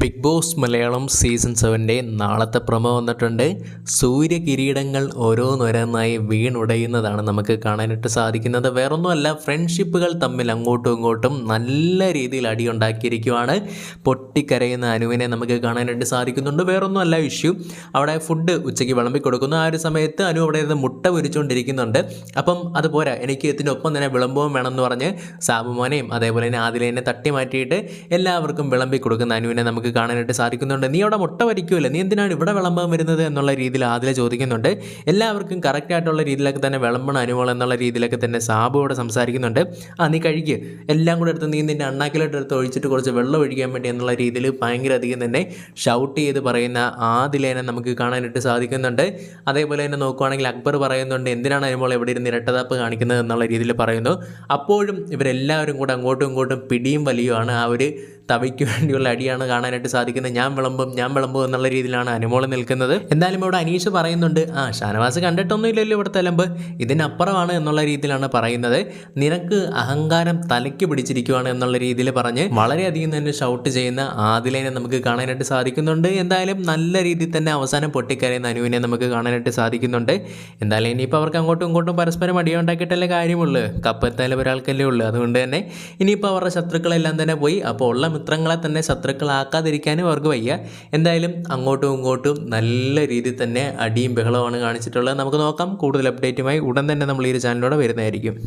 Big Boss Malayalam season സെവന്റെ നാളത്തെ promo വന്നിട്ടുണ്ട്. സൂര്യകിരീടങ്ങൾ ഓരോന്നോരോന്നായി വീണുടയുന്നതാണ് നമുക്ക് കാണാനായിട്ട് സാധിക്കുന്നത്. വേറൊന്നുമല്ല ഫ്രണ്ട്ഷിപ്പുകൾ തമ്മിൽ അങ്ങോട്ടും ഇങ്ങോട്ടും നല്ല രീതിയിൽ അടിയുണ്ടാക്കിയിരിക്കുവാണ്. പൊട്ടിക്കരയുന്ന അനുവിനെ നമുക്ക് കാണാനായിട്ട് സാധിക്കുന്നുണ്ട്. വേറൊന്നുമല്ല ഇഷ്യൂ അവിടെ ഫുഡ് ഉച്ചയ്ക്ക് വിളമ്പി കൊടുക്കുന്നു. ആ ഒരു സമയത്ത് അനു അവിടെ നിന്ന് മുട്ട പൊരിച്ചുകൊണ്ടിരിക്കുന്നുണ്ട്. അപ്പം എനിക്ക് എനിക്ക് ഇതിനൊപ്പം തന്നെ വിളമ്പവും വേണമെന്ന് പറഞ്ഞ് സാബുമോനെയും അതേപോലെ തന്നെ ആദിലേനെ തട്ടി മാറ്റിയിട്ട് എല്ലാവർക്കും വിളമ്പി കൊടുക്കുന്ന അനുവിനെ നമുക്ക് കാണാനായിട്ട് സാധിക്കുന്നുണ്ട്. നീ അവിടെ മുട്ട വരിക്കുമല്ലോ നീ എന്തിനാണ് ഇവിടെ വിളമ്പാൻ വരുന്നത് എന്നുള്ള രീതിയിൽ ആദില ചോദിക്കുന്നുണ്ട്. എല്ലാവർക്കും കറക്റ്റ് ആയിട്ടുള്ള രീതിയിലൊക്കെ തന്നെ വിളമ്പണം അനുമോൾ എന്നുള്ള രീതിയിലൊക്കെ തന്നെ സാബു അവിടെ സംസാരിക്കുന്നുണ്ട്. ആ നീ കഴിക്കുക എല്ലാം കൂടെ എടുത്ത് നീ നിന്റെ അണ്ണാക്കിലോട്ട് എടുത്ത് ഒഴിച്ചിട്ട് കുറച്ച് വെള്ളം ഒഴിക്കാൻ വേണ്ടി എന്നുള്ള രീതിയിൽ ഭയങ്കര അധികം തന്നെ ഷൗട്ട് ചെയ്ത് പറയുന്ന ആദിലേനെ നമുക്ക് കാണാനായിട്ട് സാധിക്കുന്നുണ്ട്. അതേപോലെ തന്നെ നോക്കുവാണെങ്കിൽ അക്ബർ പറയുന്നുണ്ട് എന്തിനാണ് അനുമോൾ എവിടെ ഇരുന്ന് ഇരട്ടതാപ്പ് കാണിക്കുന്നത്? എന്നുള്ള രീതിയിൽ പറയുന്നു. അപ്പോഴും ഇവരെല്ലാവരും കൂടെ അങ്ങോട്ടും ഇങ്ങോട്ടും പിടിയും വലിയുമാണ് ആ ഒരു തവയ്ക്ക് വേണ്ടിയുള്ള അടിയാണ് കാണാനായിട്ട് സാധിക്കുന്നത്. ഞാൻ വിളമ്പും ഞാൻ വിളമ്പും എന്നുള്ള രീതിയിലാണ് അനുമോൾ നിൽക്കുന്നത്. എന്തായാലും ഇവിടെ അനീഷ് പറയുന്നുണ്ട് ആ ഷാനവാസ് കണ്ടിട്ടൊന്നുമില്ലല്ലോ ഇവിടുത്തെ അലമ്പ്. ഇതിനപ്പുറമാണ് എന്നുള്ള രീതിയിലാണ് പറയുന്നത്. നിനക്ക് അഹങ്കാരം തലയ്ക്ക് പിടിച്ചിരിക്കുവാണ് എന്നുള്ള രീതിയിൽ പറഞ്ഞ് വളരെയധികം തന്നെ ഷൗട്ട് ചെയ്യുന്ന ആദിലേനെ നമുക്ക് കാണാനായിട്ട് സാധിക്കുന്നുണ്ട്. എന്തായാലും നല്ല രീതിയിൽ തന്നെ അവസാനം പൊട്ടിക്കരയുന്ന അനുവിനെ നമുക്ക് കാണാനായിട്ട് സാധിക്കുന്നുണ്ട്. എന്തായാലും ഇനിയിപ്പോൾ അവർക്ക് അങ്ങോട്ടും ഇങ്ങോട്ടും പരസ്പരം അടിയുണ്ടാക്കിയിട്ടല്ലേ കാര്യമുള്ളൂ. കപ്പെത്തായാലും ഒരാൾക്കല്ലേ ഉള്ളൂ. അതുകൊണ്ട് തന്നെ ഇനിയിപ്പോൾ അവരുടെ ശത്രുക്കളെല്ലാം തന്നെ പോയി. അപ്പോൾ ഉള്ള മിത്രങ്ങളെ തന്നെ ശത്രുക്കളാക്കാതിരിക്കാനും അവർക്ക് വയ്യ. എന്തായാലും അങ്ങോട്ടും ഇങ്ങോട്ടും നല്ല രീതിയിൽ തന്നെ അടിയും ബഹളമാണ് കാണിച്ചിട്ടുള്ളത്. നമുക്ക് നോക്കാം. കൂടുതൽ അപ്ഡേറ്റുമായി ഉടൻ തന്നെ നമ്മൾ ഈ ഒരു ചാനലിലൂടെ വരുന്നതായിരിക്കും.